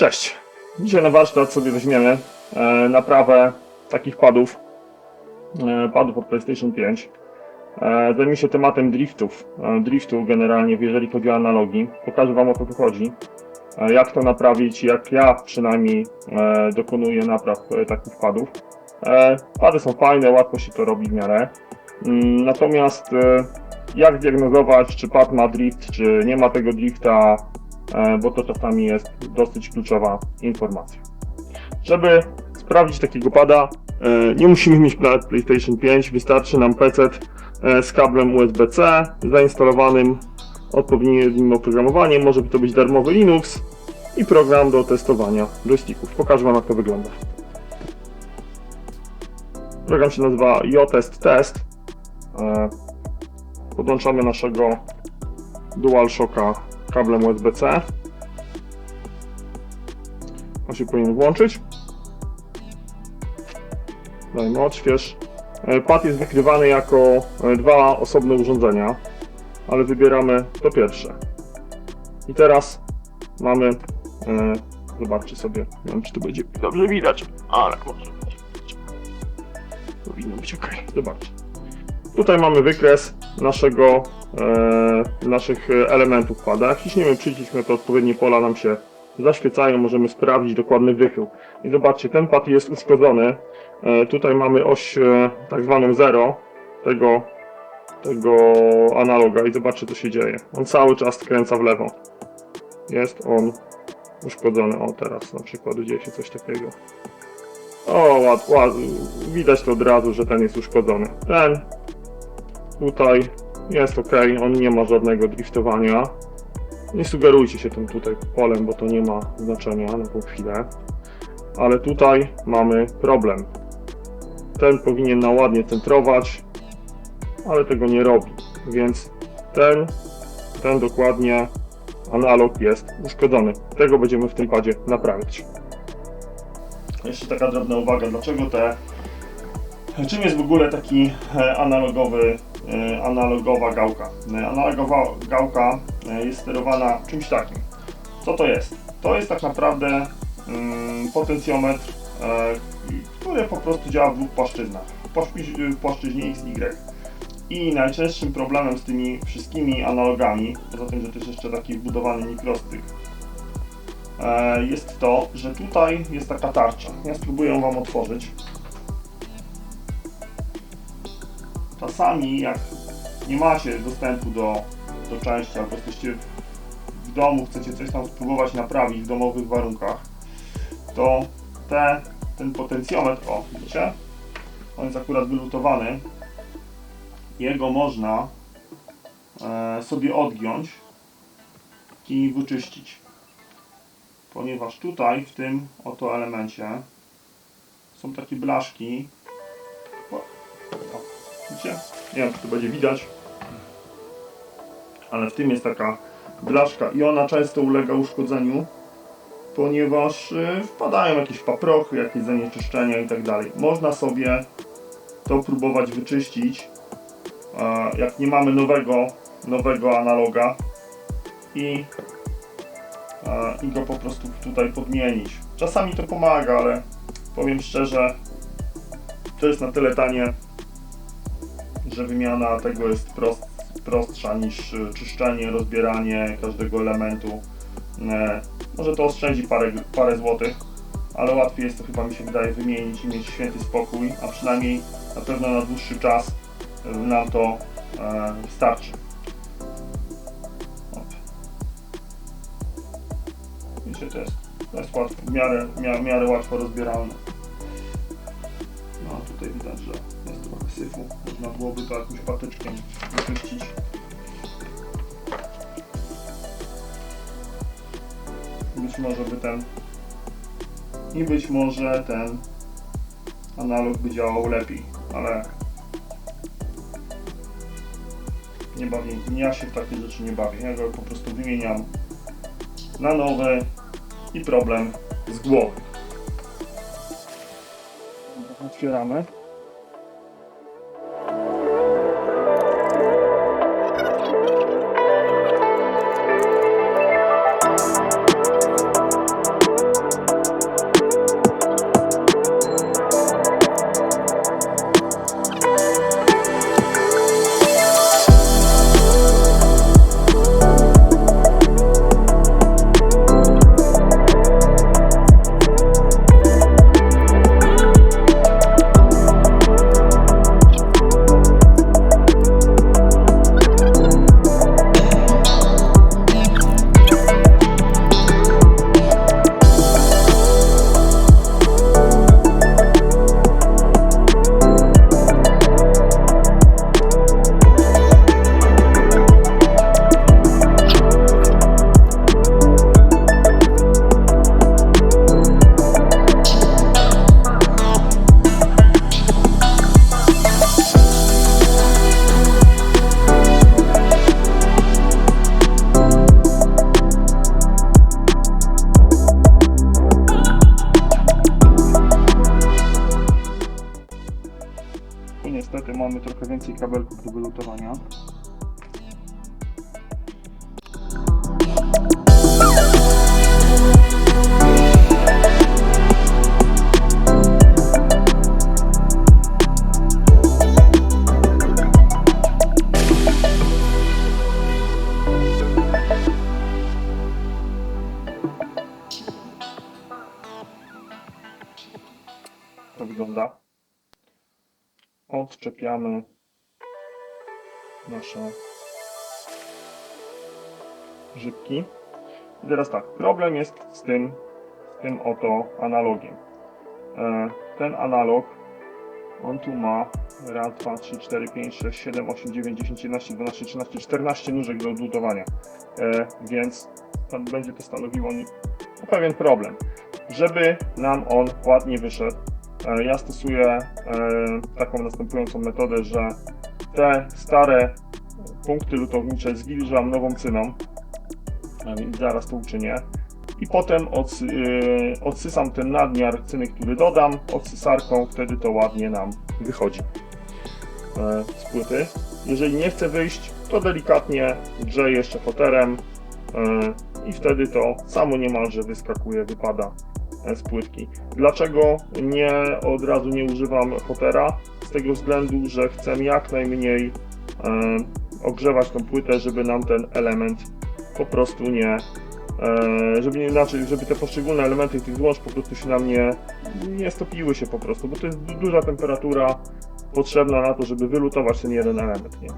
Cześć. Dzisiaj na warsztat sobie weźmiemy e, naprawę takich padów, e, padów od PlayStation 5. E, zajmę się tematem driftów, e, driftu generalnie, jeżeli chodzi o analogi. Pokażę Wam o co tu chodzi, e, jak to naprawić, jak ja przynajmniej e, dokonuję napraw e, takich padów. E, pady są fajne, łatwo się to robi w miarę. Mm, natomiast e, jak zdiagnozować, czy pad ma drift, czy nie ma tego drifta, bo to czasami jest dosyć kluczowa informacja. Żeby sprawdzić takiego pada, e, nie musimy mieć nawet PlayStation 5, wystarczy nam PC e, z kablem USB-C zainstalowanym odpowiednim oprogramowaniem, może to być darmowy Linux i program do testowania joysticków. Pokażę Wam jak to wygląda. Program się nazywa JTest Test. E, Podłączamy naszego DualShocka kablem USB-C. On się powinien włączyć. Dajmy odśwież. E, Pad jest wykrywany jako e, dwa osobne urządzenia, ale wybieramy to pierwsze. I teraz mamy, e, zobaczcie sobie, nie wiem czy to będzie dobrze widać, ale może być. Powinno być ok. Zobaczcie. Tutaj mamy wykres naszego, e, naszych elementów pada. Jak ciśniemy przycisk, no to odpowiednie pola nam się zaświecają, możemy sprawdzić dokładny wychył. I zobaczcie, ten pad jest uszkodzony. E, tutaj mamy oś e, tak zwaną 0 tego, tego analoga i zobaczcie co się dzieje. On cały czas skręca w lewo. Jest on uszkodzony. O, teraz na przykład dzieje się coś takiego. O, ład, ład, widać to od razu, że ten jest uszkodzony. Ten tutaj jest ok, on nie ma żadnego driftowania. Nie sugerujcie się tym tutaj polem, bo to nie ma znaczenia na tą chwilę. Ale tutaj mamy problem. Ten powinien na ładnie centrować, ale tego nie robi. Więc ten, ten dokładnie analog jest uszkodzony. Tego będziemy w tym padzie naprawiać. Jeszcze taka drobna uwaga, dlaczego te. Czym jest w ogóle taki e, analogowy, analogowa gałka? E, Analogowa gałka e, jest sterowana czymś takim. Co to jest? To jest tak naprawdę mm, potencjometr, e, który po prostu działa w dwóch płaszczyznach. W płaszczyź- w płaszczyźnie X, Y. I najczęstszym problemem z tymi wszystkimi analogami, poza tym, że to jest jeszcze taki wbudowany mikrostyk, e, jest to, że tutaj jest taka tarcza. Ja spróbuję Wam otworzyć. Czasami jak nie macie dostępu do, do części, albo jesteście w domu, chcecie coś tam spróbować naprawić w domowych warunkach, to te, ten potencjometr, o widzicie, on jest akurat wylutowany, jego można e, sobie odgiąć i wyczyścić ponieważ tutaj w tym oto elemencie są takie blaszki. Widzicie? Nie wiem, czy to będzie widać, ale w tym jest taka blaszka i ona często ulega uszkodzeniu, ponieważ y, wpadają jakieś paprochy, jakieś zanieczyszczenia i tak. Można sobie to próbować wyczyścić, jak nie mamy nowego, nowego analoga i i go po prostu tutaj podmienić. Czasami to pomaga, ale powiem szczerze, to jest na tyle tanie, że wymiana tego jest prost, prostsza niż e, czyszczenie, rozbieranie każdego elementu. E, Może to oszczędzi parę, parę złotych, ale łatwiej jest to chyba mi się wydaje wymienić i mieć święty spokój, a przynajmniej na pewno na dłuższy czas e, nam to e, wystarczy. Op. Wiecie, to jest, to jest łatwo, w miarę, w miarę, łatwo rozbieralne. No tutaj widać, że jest syfu. Można byłoby to jakimś patyczkiem wyczyścić. Być może by ten i być może ten analog by działał lepiej, ale nie bawię, ja się w takie rzeczy nie bawię. Ja go po prostu wymieniam na nowe i problem z głowy. Otwieramy. Kabelków do wylutowania. To wygląda. Odczepiamy nasze żybki. I teraz tak, problem jest z tym, z tym oto analogiem. E, ten analog, on tu ma raz, 2, 3, 4, 5, 6, 7, 8, 9, 10, 11, 12, 13, 14 nóżek do odlutowania. E, więc będzie to stanowiło nie- pewien problem. Żeby nam on ładnie wyszedł, e, ja stosuję taką następującą metodę, że te stare punkty lutownicze zwilżam nową cyną, zaraz to uczynię. I potem e, odsysam ten nadmiar cyny, który dodam, odsysarką, wtedy to ładnie nam wychodzi e, z płyty. Jeżeli nie chce wyjść, to delikatnie grzeję jeszcze foterem e, i wtedy to samo niemalże wyskakuje, wypada e, z płytki. Dlaczego nie od razu nie używam fotera? Z tego względu, że chcę jak najmniej e, ogrzewać tą płytę, żeby nam ten element po prostu nie, e, żeby nie inaczej, żeby te poszczególne elementy tych złącz po prostu się nam nie, nie stopiły się po prostu, bo to jest du- duża temperatura potrzebna na to, żeby wylutować ten jeden element, nie?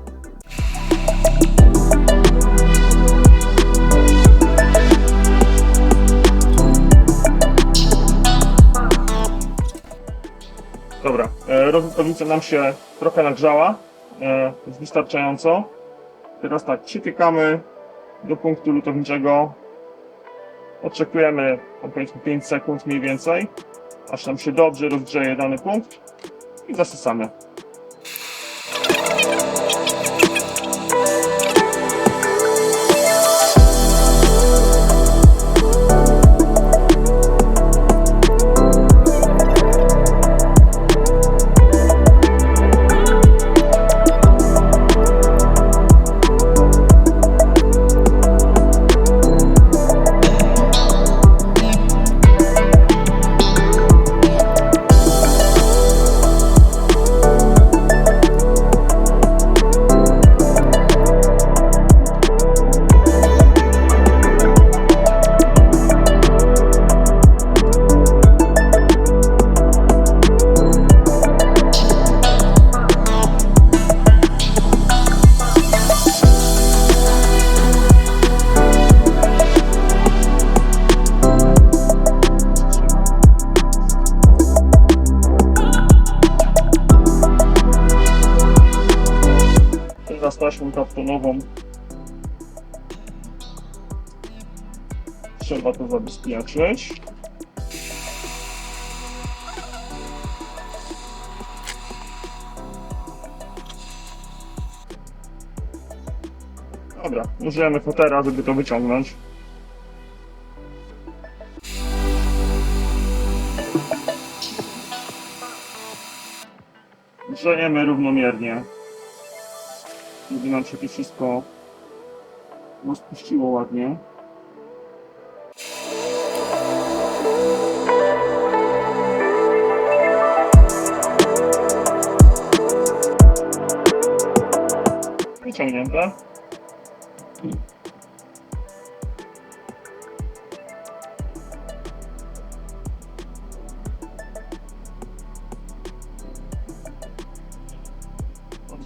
Dobra, e, rozlutownica nam się trochę nagrzała, e, jest wystarczająco. Teraz tak, przytykamy do punktu lutowniczego. Oczekujemy powiedzmy 5 sekund mniej więcej, aż nam się dobrze rozgrzeje dany punkt i zasysamy. Taśmą kaptonową trzeba to zabezpieczyć. Dobra, użyjemy fotera, żeby to wyciągnąć. Grzejemy równomiernie żeby nam się to wszystko rozpuściło ładnie. Wyciągnięte.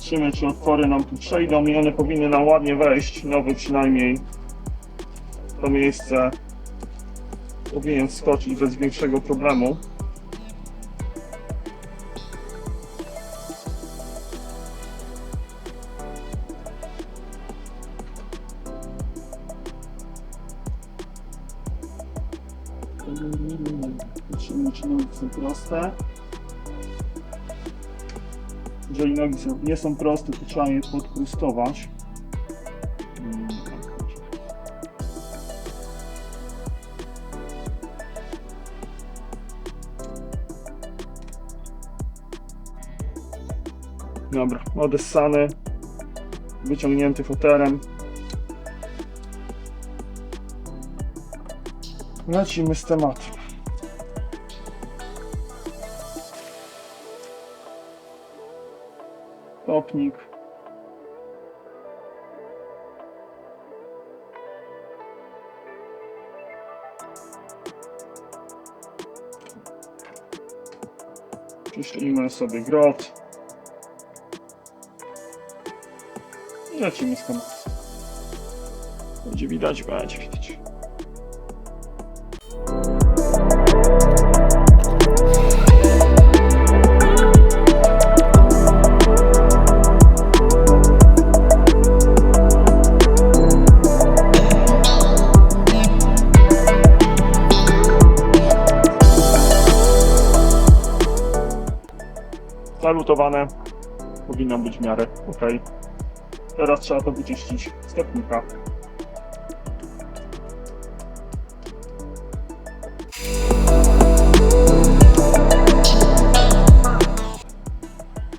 Patrzymy, czy otwory nam tu przejdą i one powinny nam ładnie wejść. Nowy przynajmniej. To miejsce powinien wskoczyć bez większego problemu. Patrzymy, czy są proste. Nogi są, nie są proste, to trzeba je podchrustować. Mm, Dobra, odessany, wyciągnięty fotelem. Lecimy z tematem. Topnik. Przyszlimy sobie grot. Lecimy z tematem. Będzie widać, będzie widać. Zalutowane. Powinno być w miarę ok. Teraz trzeba to wyczyścić z topnika.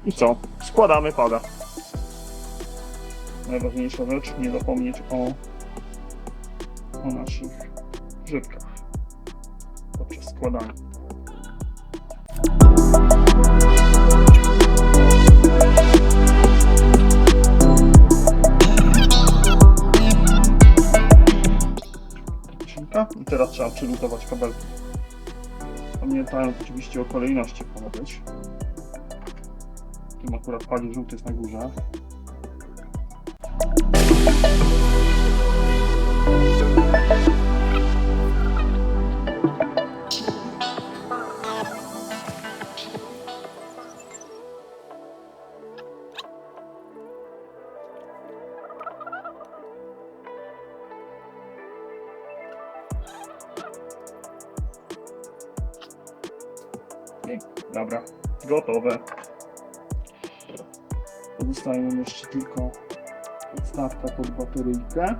I co? Składamy pada. Najważniejsza rzecz, nie zapomnieć o, o naszych grzybkach podczas składania. I teraz trzeba przylutować kabelki. Pamiętając oczywiście o kolejności być. Tym akurat pali żółty jest na górze. Gotowe. Pozostaje nam jeszcze tylko podstawka pod bateryjkę.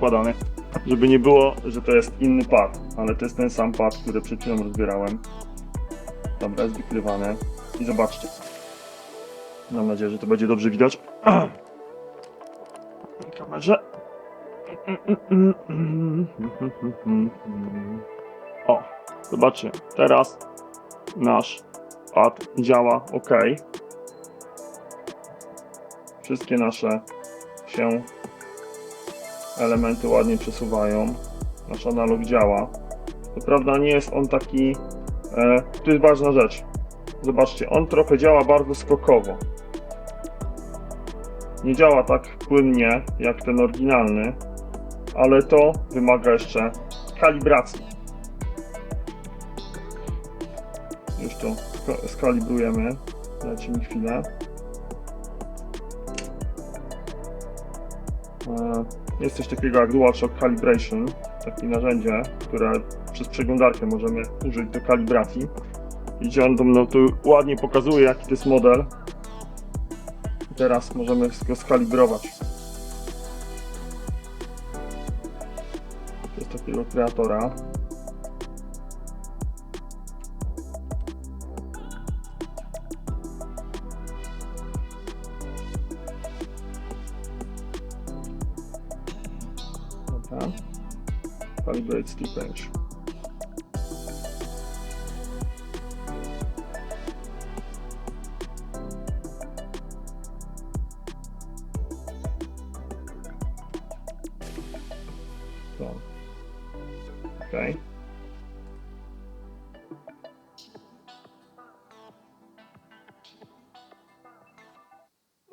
Pad podkładany. Żeby nie było, że to jest inny pad, ale to jest ten sam pad, który przed chwilą rozbierałem. Dobra, jest wykrywane. I zobaczcie. Mam nadzieję, że to będzie dobrze widać. Kamerze. O, zobaczcie. Teraz nasz pad działa ok. Wszystkie nasze się elementy ładnie przesuwają. Nasz analog działa. To prawda nie jest on taki. E, tu jest ważna rzecz. Zobaczcie, on trochę działa bardzo skokowo. Nie działa tak płynnie jak ten oryginalny, ale to wymaga jeszcze kalibracji. Już to ska- skalibrujemy. Dajcie mi chwilę. E, Jest coś takiego jak DualShock Calibration, takie narzędzie, które przez przeglądarkę możemy użyć do kalibracji. Widzicie, on tam no, tu ładnie pokazuje jaki to jest model. Teraz możemy go skalibrować. Przez takiego kreatora. Stick range. To.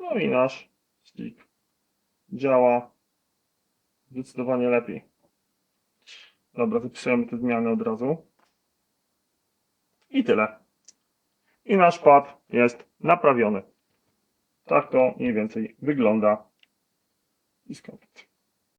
No i nasz stick działa zdecydowanie lepiej. Dobra, zapisujemy te zmiany od razu. I tyle. I nasz pad jest naprawiony. Tak to mniej więcej wygląda. I skąd?